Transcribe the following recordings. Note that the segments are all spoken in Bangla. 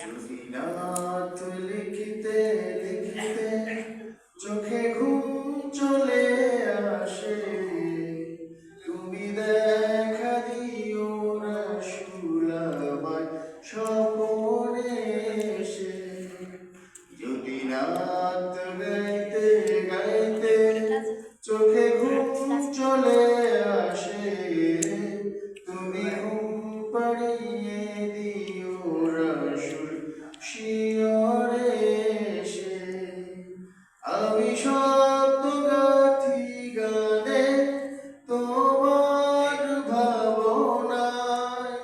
যদি রাত লিখিতে লিখিতে চোখে ঘুম চলে আসে। আমি সত্য গাথি গানে তোমার ভাবনায়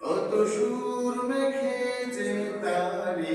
কত সুর মেখে যে তারি।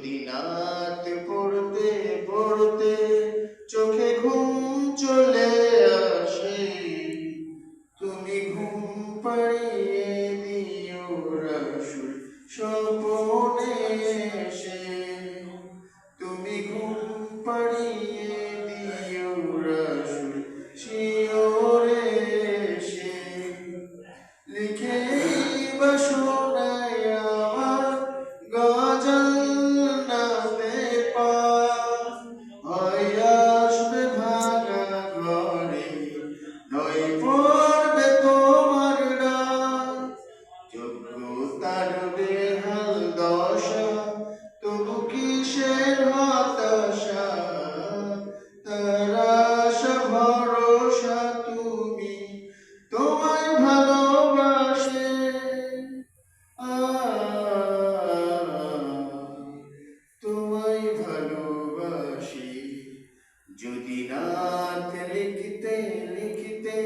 যদি পড়তে পড়তে চোখে ঘুম চলে আসে। তুমি ঘুম পাড়িয়ে দিও রাসুর স্বপনে এসে। তুমি ঘুম পাড়িয়ে রাত লিখতে লিখতে